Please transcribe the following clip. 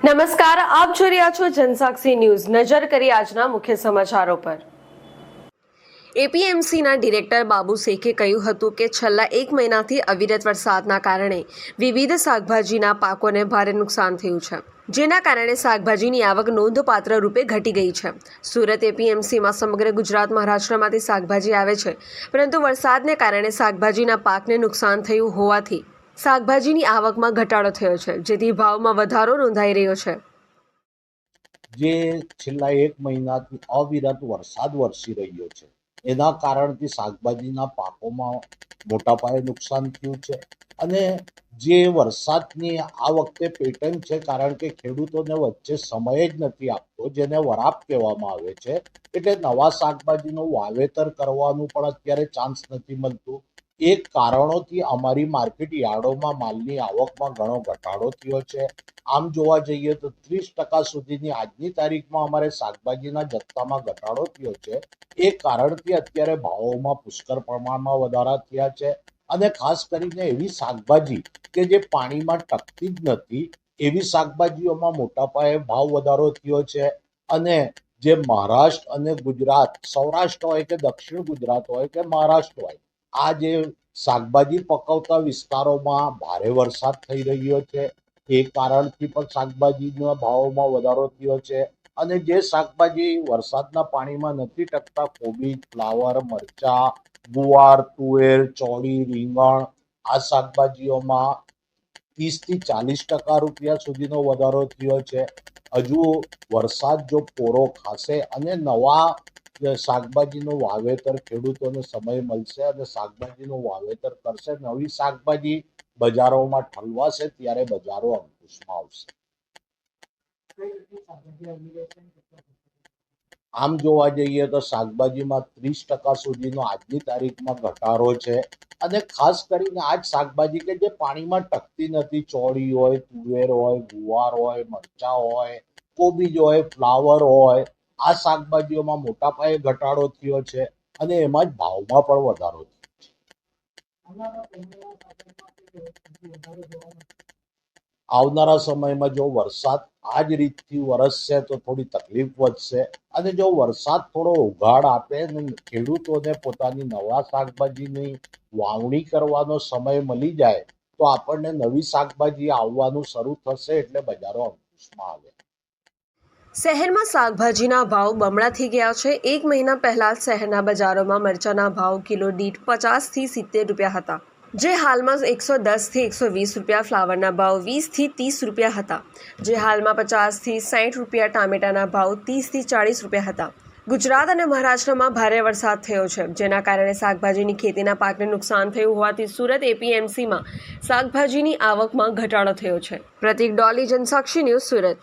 નમસ્કાર, આપ જોઈ રહ્યા છો જનસાક્ષી ન્યૂઝ. નજર કરી આજના મુખ્ય સમાચારો પર. એપીએમસીના ડિરેક્ટર બાબુ શેખે કહ્યું હતું કે છેલ્લા એક મહિનાથી અવિરત વરસાદના કારણે વિવિધ શાકભાજીના પાકોને ભારે નુકસાન થયું છે, જેના કારણે શાકભાજીની આવક નોંધપાત્ર રૂપે ઘટી ગઈ છે. સુરત એપીએમસીમાં સમગ્ર ગુજરાત મહારાષ્ટ્રમાંથી શાકભાજી આવે છે, પરંતુ વરસાદને કારણે શાકભાજીના પાકને નુકસાન થયું હોવાથી શાકભાજીની આવકમાં ઘટાડો થયો છે, જેથી ભાવમાં વધારો નોંધાઈ રહ્યો છે. જે છેલ્લા એક મહિનાથી અવિરત વરસાદ વરસી રહ્યો છે, એના કારણથી શાકભાજીના પાકોમાં મોટા પાયે નુકસાન થયું છે અને જે વરસાદની આ વખતે પેટર્ન છે, કારણ કે ખેડૂતોને વચ્ચે સમય જ નથી આપતો, જેને વરાપ કહેવામાં આવે છે, એટલે નવા શાકભાજીનું વાવેતર કરવાનું પણ અત્યારે ચાન્સ નથી મળતું. એ કારણોથી અમારી માર્કેટ યાર્ડોમાં માલની આવકમાં ઘણો ઘટાડો થયો છે. આમ જોવા જઈએ તો ત્રીસ ટકા સુધીની આજની તારીખમાં અમારે શાકભાજીના જથ્થામાં ઘટાડો થયો છે. એ કારણથી અત્યારે ભાવોમાં પુષ્કળ પ્રમાણમાં વધારા થયા છે અને ખાસ કરીને એવી શાકભાજી કે જે પાણીમાં ટકતી જ નથી, એવી શાકભાજીઓમાં મોટા પાયે ભાવ વધારો થયો છે અને જે મહારાષ્ટ્ર અને ગુજરાત, સૌરાષ્ટ્ર હોય કે દક્ષિણ ગુજરાત હોય કે મહારાષ્ટ્ર હોય આ જે શાકભાજી પકવતા વિસ્તારોમાં ભારે વરસાદ થઈ રહ્યો છે. એ કારણથી પણ શાકભાજીના ભાવોમાં વધારો થયો છે અને જે શાકભાજી વરસાદના પાણીમાં નથી ટકતા, કોબી, ફ્લાવર, મરચા, ગુવાર, તુવેર, ચોળી, રીંગણ, આ શાકભાજીઓમાં ત્રીસથી ચાલીસ ટકા રૂપિયા સુધીનો વધારો થયો છે. હજુ વરસાદ જો પોરો ખાશે અને નવા શાકભાજીનું વાવેતર ખેડૂતોને સમય મળશે અને શાકભાજીનું વાવેતર કરશે, નવી શાકભાજી બજારોમાં ઠલવાશે ત્યારે બજારો અંકુશમાં આવશે. આમ જોવા જઈએ તો શાકભાજીમાં ત્રીસ ટકા સુધીનો આજની તારીખમાં ઘટાડો છે અને ખાસ કરીને આ જ શાકભાજી કે જે પાણીમાં ટકતી નથી, ચોળી હોય, તુવેર હોય, ગુવાર હોય, મરચાં હોય, કોબીજ હોય, ફ્લાવર હોય આ શાકભાજીઓમાં મોટા પાયે ઘટાડો થયો છે અને એમાં જ ભાવમાં પણ વધારો થયો આવનારા સમયમાં જો વરસાદ આ જ રીતથી વરસશે તો થોડી તકલીફ વધશે અને જો વરસાદ થોડો ઉઘાડ આપે અને ખેડૂતોને પોતાની નવા શાકભાજીની વાવણી કરવાનો સમય મળી જાય તો આપણને નવી શાકભાજી આવવાનું શરૂ થશે એટલે બજારો અંકુશમાં આવે. શહેરમાં શાકભાજીના ભાવ બમણા થઈ ગયા છે. એક મહિના પહેલાં શહેરના બજારોમાં મરચાના ભાવ કિલો દીઠ પચાસથી સિત્તેર રૂપિયા હતા. જે હાલમાં એકસો દસથી એકસો વીસ રૂપિયા, ફ્લાવરના ભાવ વીસથી ત્રીસ રૂપિયા હતા. જે હાલમાં પચાસથી સાઠ રૂપિયા, ટામેટાના ભાવ ત્રીસથી ચાળીસ રૂપિયા હતા. ગુજરાત અને મહારાષ્ટ્રમાં ભારે વરસાદ થયો છે, જેના કારણે શાકભાજીની ખેતીના પાકને નુકસાન થયું હોવાથી સુરત એપીએમસીમાં શાકભાજીની આવકમાં ઘટાડો થયો છે. પ્રતિક ડોલી જનસાક્ષી ન્યૂઝ સુરત.